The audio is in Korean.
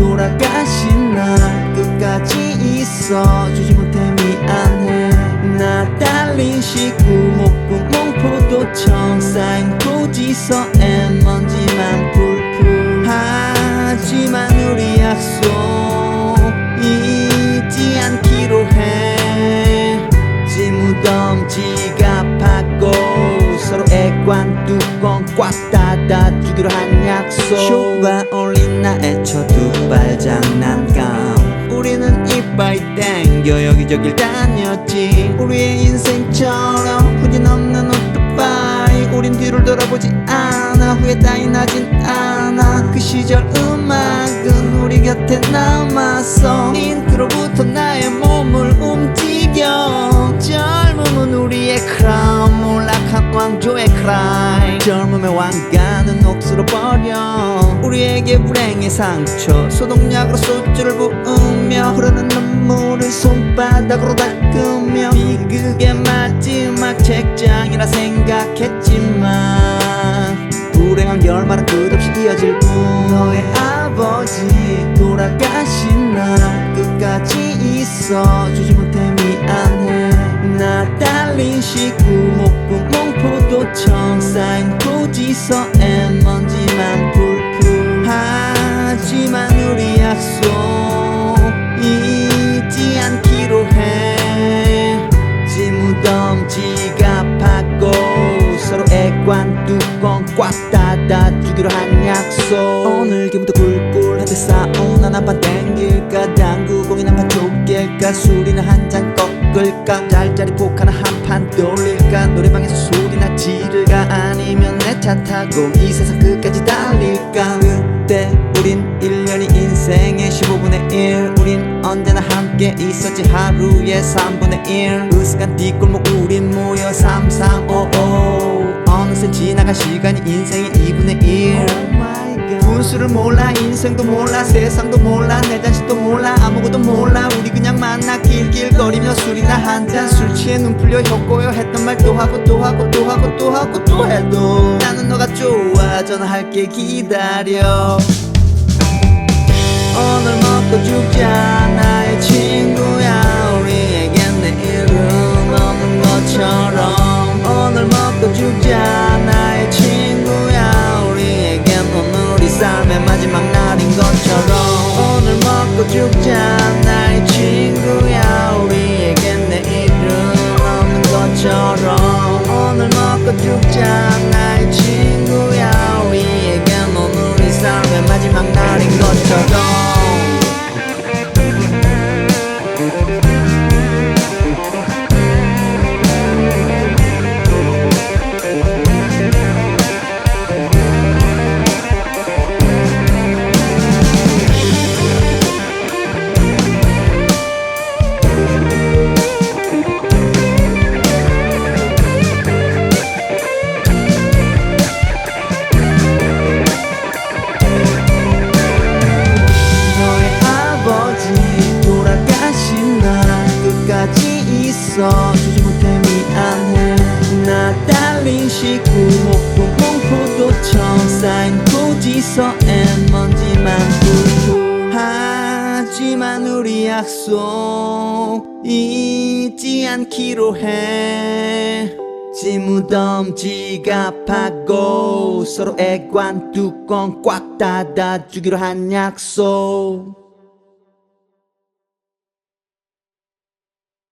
돌아가신 날 끝까지 있어 주지 못해 미안해. 나 딸린 식구 목구멍 포도청 쌓인 고지서엔 먼지만 풀풀 하지만 우리 약속 잊지 않기로 해. 지무덤 지갑하고 서로 애관 뚜껑 꽉 닫아주기로 한 약속. 나의 첫 두발 장난감. 우리는 이빨 땡겨 여기저길 다녔지. 우리의 인생처럼 후진 없는 오토바이. 우린 뒤를 돌아보지 않아. 후회 따위 나진 않아. 그 시절 음악은 우리 곁에 남았어. 인트로 젊음의 왕관은 옥수로 버려. 우리에게 불행의 상처 소독약으로 소주를 부으며 흐르는 눈물을 손바닥으로 닦으며 비극의 마지막 책장이라 생각했지만 불행한 결말은 끝없이 이어질 뿐. 너의 아버지 돌아가신 날 끝까지 있어주지 못해 미안해. 나 딸린 시구목구 멍 포도청 쌓인 고지서엔 먼지만 풀풀 하지만 우리 약속 잊지 않기로 해. 지무덤 지갑하고 서로의 관뚜껑 꽉 닫아주기로 한 약속. 오늘 기분도 꿀꿀한데 사우나 한판 땡길까? 당구공이나 한판 쫓길까? 술이나 한 잔 꺾을까? 짤짤이 폭 하나 한 판 돌릴까? 노래방에서 소 차 타고 이 세상 끝까지 달릴까 그때 우린 1년이 인생의 15분의 1 우린 언제나 함께 있었지 하루에 3분의 1 으슥한 뒷골목 우린 모여 3, 3, 5, 5 어느새 지나간 시간이 인생의 2분의 1 분수를 몰라 인생도 몰라 세상도 몰라 내 자신도 몰라 아무것도 몰라. 우리 그냥 만나 길길거리며 술이나 한 잔 술 취해 눈 풀려 혀꼬여 했던 말 또 하고 또 하고 또 하고 또 하고 또 해도 나는 너가 좋아 전화할게 기다려. 오늘 먹고 죽자 나의 친구야 우리에겐 내일은 없는 것처럼. 오늘 먹고 죽자 먹고 죽자 있어 주지 못해 미안해. 나 딸린 시구목구멍 포도청 쌓인 고지서엔 먼지만 풀풀 하지만 우리 약속 잊지 않기로 해. 지무덤 지갑하고 서로의 관 뚜껑 꽉 닫아주기로 한 약속